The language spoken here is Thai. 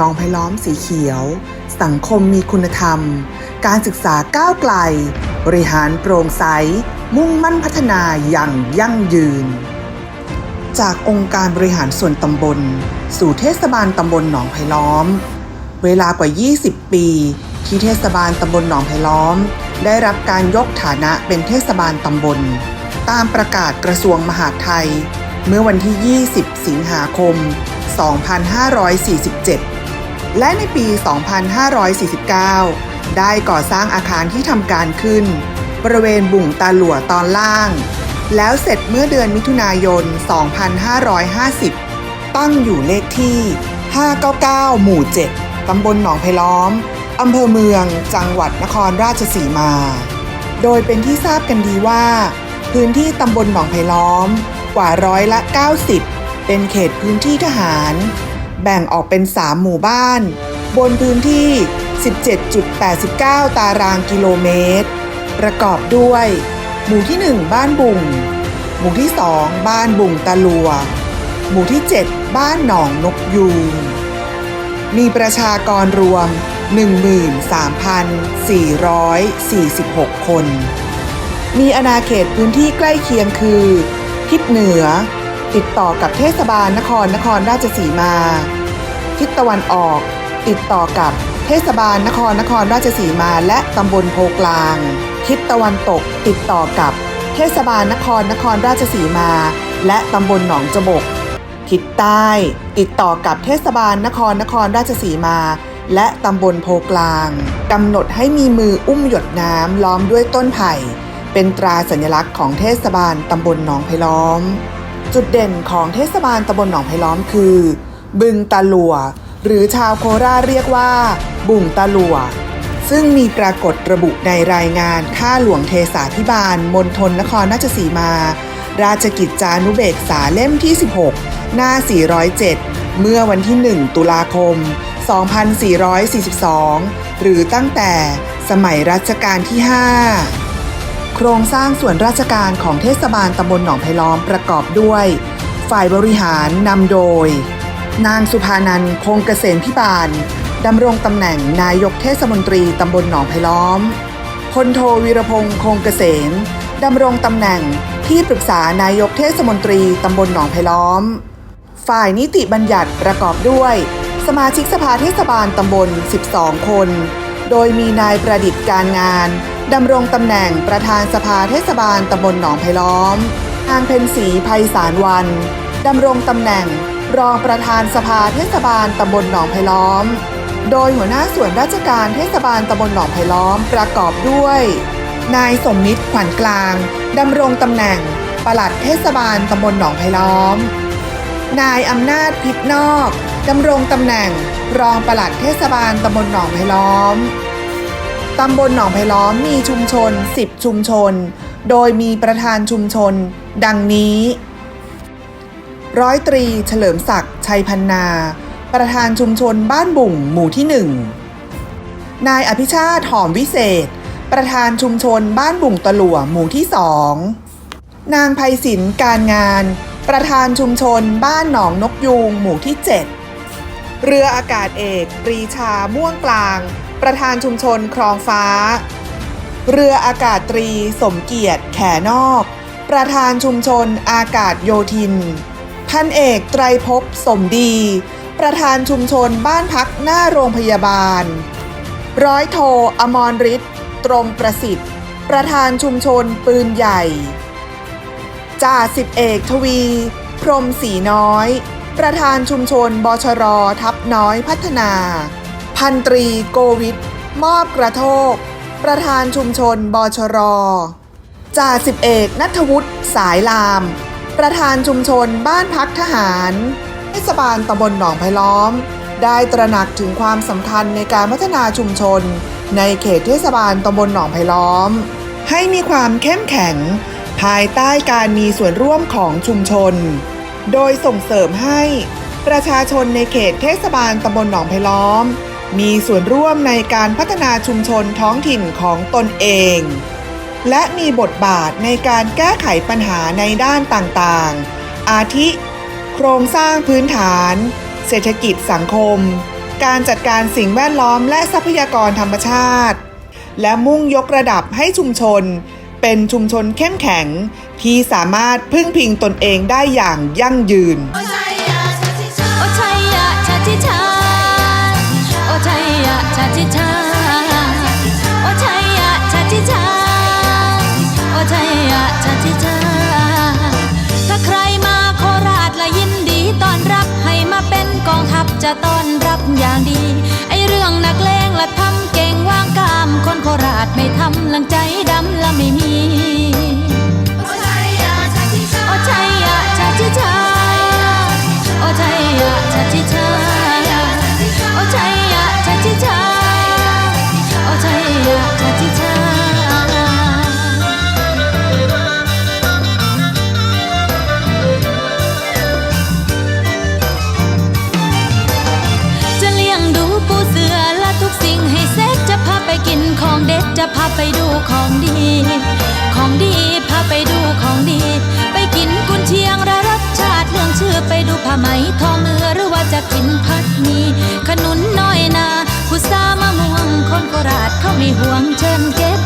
หนองไผ่ล้อมสีเขียว สังคมมีคุณธรรม การศึกษาก้าวไกล บริหารโปร่งใส มุ่งมั่นพัฒนาอย่างยั่งยืน จากองค์การบริหารส่วนตำบล สู่เทศบาลตำบลหนองไผ่ล้อม เวลากว่า 20 ปี ที่เทศบาลตำบลหนองไผ่ล้อม ได้รับการยกฐานะเป็นเทศบาลตำบล ตามประกาศกระทรวงมหาดไทย เมื่อวันที่ 20 สิงหาคม2547 และในปี 2549 ได้ก่อสร้างอาคารที่ทำการขึ้น บริเวณบุ่งตาหลัวตอนล่าง แล้วเสร็จเมื่อเดือนมิถุนายน 2550 ตั้งอยู่เลขที่ 599 หมู่ 7 ตำบลหนองไผ่ล้อม อำเภอเมือง จังหวัดนครราชสีมา โดยเป็นที่ทราบกันดีว่า พื้นที่ตำบลหนองไผ่ล้อมกว่าร้อยละ 90 เป็นเขตพื้นที่ทหาร แบ่งออกเป็น 3 หมู่บ้าน บนพื้นที่ 17.89 ตารางกิโลเมตร ประกอบด้วย หมู่ที่ 1 บ้านบุง หมู่ที่ 2 บ้านบุงตะลัว หมู่ที่ 7 บ้านหนองนกยูงมีประชากรรวม 13,446 คน มีอาณาเขตพื้นที่ใกล้เคียงคือ ทิศเหนือ ติดต่อกับเทศบาลนครนครราชสีมา ทิศตะวันออก ติดต่อกับเทศบาลนครนครราชสีมา และตำบลโพกลาง ทิศตะวันตก ติดต่อกับ เทศบาลนครนครราชสีมา และตำบลหนองจบก ทิศใต้ ติดต่อกับเทศบาลนครนครราชสีมาและตำบลโพกลางกำหนดให้มีมืออุ้มหยดน้ำล้อมด้วยต้นไผ่ เป็นตราสัญลักษณ์ของเทศบาลตำบลหนองไผ่ล้อม จุดเด่นของเทศบาลตำบลหนองไผ่ล้อมคือ บึงตาหลัว หรือชาวโคราชเรียกว่า บุ่งตาหลัว ซึ่งมีปรากฏระบุในรายงานข้าหลวงเทสาพิบาลมณฑลนครราชสีมา ราชกิจจานุเบกษาเล่มที่ 16 หน้า 407 เมื่อวันที่ 1 ตุลาคม 2442 หรือตั้งแต่สมัยรัชกาลที่ 5 โครงสร้างส่วนราชการของเทศบาลตำบลหนองไผ่ล้อมประกอบด้วย ฝ่ายบริหารนำโดย นางสุภานันคงเกษมพิบาลดำรงตำแหน่งนายกเทศมนตรีตำบลหนองไผ่ล้อมพลโทวีรพงษ์คงเกษมดำรงตำแหน่งที่ปรึกษานายกเทศมนตรีตำบลหนองไผ่ล้อม ฝ่ายนิติบัญญัติประกอบด้วย สมาชิกสภาเทศบาลตำบล 12 คน โดยมีนายประดิษฐ์การงาน ดำรงตำแหน่งประธานสภาเทศบาลตำบลหนองไผ่ล้อม นางเพ็ญศรีไพศาลวันดำรงตำแหน่ง รองประธานสภาเทศบาลตำบลหนองไผ่ล้อม โดยหัวหน้าส่วนราชการเทศบาลตำบลหนองไผ่ล้อมประกอบด้วย นายสมมิตรขวัญกลางดำรงตำแหน่งปลัดเทศบาลตำบลหนองไผ่ล้อม นายอำนาจพิษนอกดำรงตำแหน่ง รองปลัดเทศบาลตำบลหนองไผ่ล้อม ตำบลหนองไผ่ล้อมมีชุมชน 10 ชุมชน โดยมีประธานชุมชน ดังนี้ ร้อยตรีเฉลิมศักดิ์ชัยพันนา ประธานชุมชนบ้านบุ่งหมู่ที่หนึ่งนายอภิชาติหอมวิเศษ ประธานชุมชนบ้านบุ่งตะหลัวหมู่ที่สองนางไพศินการงาน ประธานชุมชนบ้านหนองนกยูงหมู่ที่ 7 เรืออากาศเอกปรีชาม่วงกลาง ประธานชุมชนคลองฟ้า เรืออากาศตรี สมเกียรติ แขนอก ประธานชุมชนอากาศโยธิน พันเอกไตรภพสมดี ประธานชุมชนบ้านพักหน้าโรงพยาบาล ร้อยโทอมรฤทธิ์ตรงประสิทธิ์ ประธานชุมชนปืนใหญ่ จ่าสิบเอกทวี พรมสีน้อย ประธานชุมชนบชรทับน้อยพัฒนา พันตรีโกวิทมอบกระโทก ประธานชุมชนบชรจ่าสิบเอกนัทวุฒิสายลาม ประธานชุมชนบ้านพักทหารเทศบาลตำบลหนองไผ่ล้อม ได้ตระหนักถึงความสำคัญในการพัฒนาชุมชน ในเขตเทศบาลตำบลหนองไผ่ล้อม ให้มีความเข้มแข็ง ภายใต้การมีส่วนร่วมของชุมชน โดยส่งเสริมให้ประชาชนในเขตเทศบาลตำบลหนองไผ่ล้อม มีส่วนร่วมในการพัฒนาชุมชนท้องถิ่นของตนเอง และมีบทบาทในการแก้ไขปัญหาในด้านต่างๆ อาทิ โครงสร้างพื้นฐาน เศรษฐกิจสังคม การจัดการสิ่งแวดล้อมและทรัพยากรธรรมชาติ และมุ่งยกระดับให้ชุมชน เป็นชุมชนเข้มแข็ง ที่สามารถพึ่งพิงตนเองได้อย่างยั่งยืน ชิชาโอชัยยะชาชิชาโอชัยยะชาชิชา ถ้าใครมาโคราชละยินดีต้อนรับให้มาเป็นกองทัพจะต้อนรับอย่างดี ไอเรื่องนักเลงละทำเก่งว่างกาม คนโคราชไม่ทำลังใจดำละไม่มีโอชัยยะชาชิชาโอชัยยะชาชิชาโอชัยยะชาชิชา จะพาไปดูของดี ของดีพาไปดูของดี ไปกินกุนเชียงระรสชาติเรื่องชื่อไปดูผ้าไหมทอมือหรือว่าจะกินพัดมีขนุนน้อยนา ผู้สามะม่วงคนโคราชเขาไม่ห่วงเชิญเก็บ